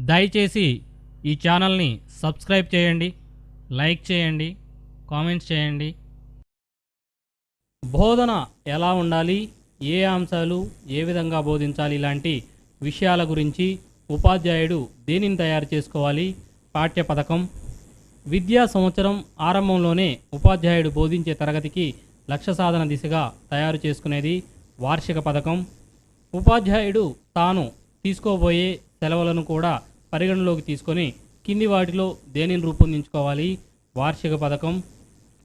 దయచేసి ఈ ఛానల్ని సబ్స్క్రైబ్ చేయండి లైక్ చేయండి కామెంట్స్ చేయండి. బోధన ఎలా ఉండాలి? ఏ అంశాలు ఏ విధంగా బోధించాలి? ఇలాంటి విషయాల గురించి ఉపాధ్యాయుడు దేనిని తయారు చేసుకోవాలి? పాఠ్య పథకం. విద్యా సంవత్సరం ఆరంభంలోనే ఉపాధ్యాయుడు బోధించే తరగతికి లక్ష్య సాధన దిశగా తయారు చేసుకునేది వార్షిక పథకం. ఉపాధ్యాయుడు తాను తీసుకోబోయే సెలవులను కూడా పరిగణలోకి తీసుకొని కింది వాటిలో దేనిని రూపొందించుకోవాలి? వార్షిక పథకం.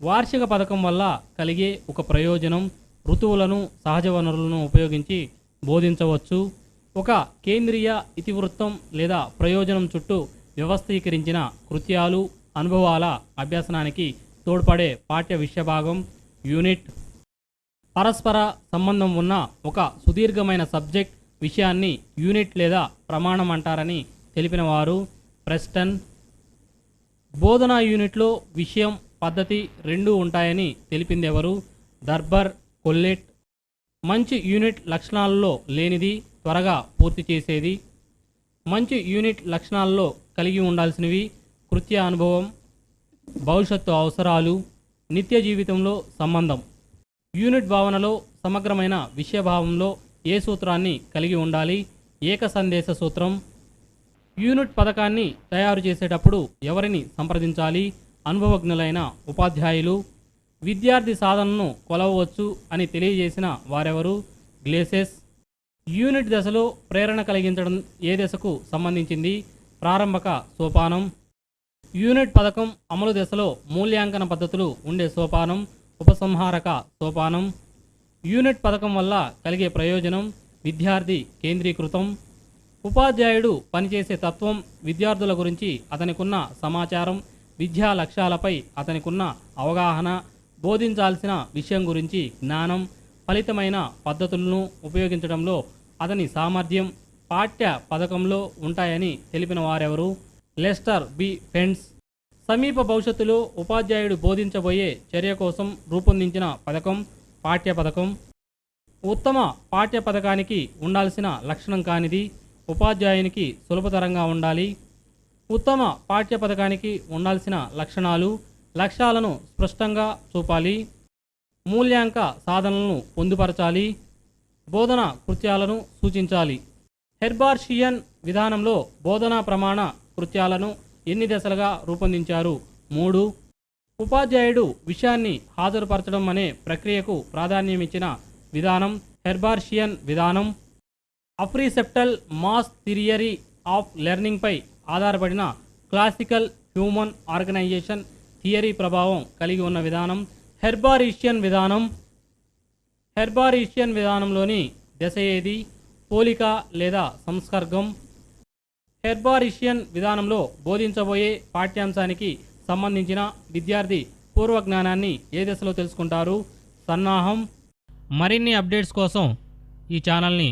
వార్షిక పథకం వల్ల కలిగే ఒక ప్రయోజనం ఋతువులను సహజ వనరులను ఉపయోగించి బోధించవచ్చు. ఒక కేంద్రీయ ఇతివృత్తం లేదా ప్రయోజనం చుట్టూ వ్యవస్థీకరించిన కృత్యాలు అనుభవాల అభ్యాసనానికి తోడ్పడే పాఠ్య విషయభాగం యూనిట్. పరస్పర సంబంధం ఉన్న ఒక సుదీర్ఘమైన సబ్జెక్ట్ విషయాన్ని యూనిట్ లేదా ప్రమాణం అంటారని తెలిపిన వారు ప్రెస్టన్. బోధనా యూనిట్లో విషయం పద్ధతి రెండూ ఉంటాయని తెలిపింది ఎవరు? దర్బర్ కొల్లెట్. మంచి యూనిట్ లక్షణాలలో లేనిది త్వరగా పూర్తి చేసేది. మంచి యూనిట్ లక్షణాలలో కలిగి ఉండాల్సినవి కృత్య అనుభవం భవిష్యత్తు అవసరాలు నిత్య జీవితంలో సంబంధం. యూనిట్ భావనలో సమగ్రమైన విషయభావంలో ఏ సూత్రాన్ని కలిగి ఉండాలి? ఏక సందేశ సూత్రం. యూనిట్ పథకాన్ని తయారు చేసేటప్పుడు ఎవరిని సంప్రదించాలి? అనుభవజ్ఞులైన ఉపాధ్యాయులు. విద్యార్థి సాధనను కొలవవచ్చు అని తెలియజేసిన వారెవరు? గ్లేసెస్. యూనిట్ దశలో ప్రేరణ కలిగించడం ఏ దశకు సంబంధించింది? ప్రారంభక సోపానం. యూనిట్ పథకం అమలు దశలో మూల్యాంకన పద్ధతులు ఉండే సోపానం. ఉపసంహారక సోపానం. యూనిట్ పథకం వల్ల కలిగే ప్రయోజనం విద్యార్థి కేంద్రీకృతం. ఉపాధ్యాయుడు పనిచేసే తత్వం విద్యార్థుల గురించి అతనికున్న సమాచారం విద్యా లక్ష్యాలపై అతనికున్న అవగాహన బోధించాల్సిన విషయం గురించి జ్ఞానం ఫలితమైన పద్ధతులను ఉపయోగించడంలో అతని సామర్థ్యం పాఠ్య పథకంలో ఉంటాయని తెలిపిన వారెవరు? లెస్టర్ బి ఫెండ్స్ సమీప భవిష్యత్తులో ఉపాధ్యాయుడు బోధించబోయే చర్య కోసం రూపొందించిన పథకం పాఠ్య పథకం ఉత్తమ పాఠ్య పథకానికి ఉండాల్సిన లక్షణం కానిది ఉపాధ్యాయునికి సులభతరంగా ఉండాలి. ఉత్తమ పాఠ్య పథకానికి ఉండాల్సిన లక్షణాలు లక్ష్యాలను స్పష్టంగా చూపాలి. మూల్యాంక సాధనలను పొందుపరచాలి. బోధన కృత్యాలను సూచించాలి. హెర్బార్షియన్ విధానంలో బోధనా ప్రమాణ కృత్యాలను ఎన్ని దశలుగా రూపొందించారు? మూడు ఉపాధ్యాయుడు విషయాన్ని హాజరుపరచడం అనే ప్రక్రియకు ప్రాధాన్యమిచ్చిన విధానం హెర్బార్షియన్ విధానం. అప్రిసెప్టల్ మాస్ థిరియరీ ఆఫ్ లెర్నింగ్పై ఆధారపడిన క్లాసికల్ హ్యూమన్ ఆర్గనైజేషన్ థియరీ ప్రభావం కలిగి ఉన్న విధానం. హెర్బారీషియన్ విధానం. హెర్బారిషియన్ విధానంలోని దశ ఏది? పోలిక లేదా సంస్కర్గం. హెర్బారిషియన్ విధానంలో బోధించబోయే పాఠ్యాంశానికి సంబంధించిన విద్యార్థి పూర్వ జ్ఞానాన్ని ఏ దశలో తెలుసుకుంటారు? సన్నాహం. మరిన్ని అప్డేట్స్ కోసం ఈ ఛానల్ని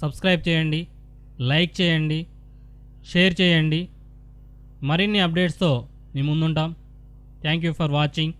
సబ్స్క్రైబ్ చేయండి లైక్ చేయండి షేర్ చేయండి. మరిన్ని అప్డేట్స్తో మీ ముందుంటాం. Thank you for watching.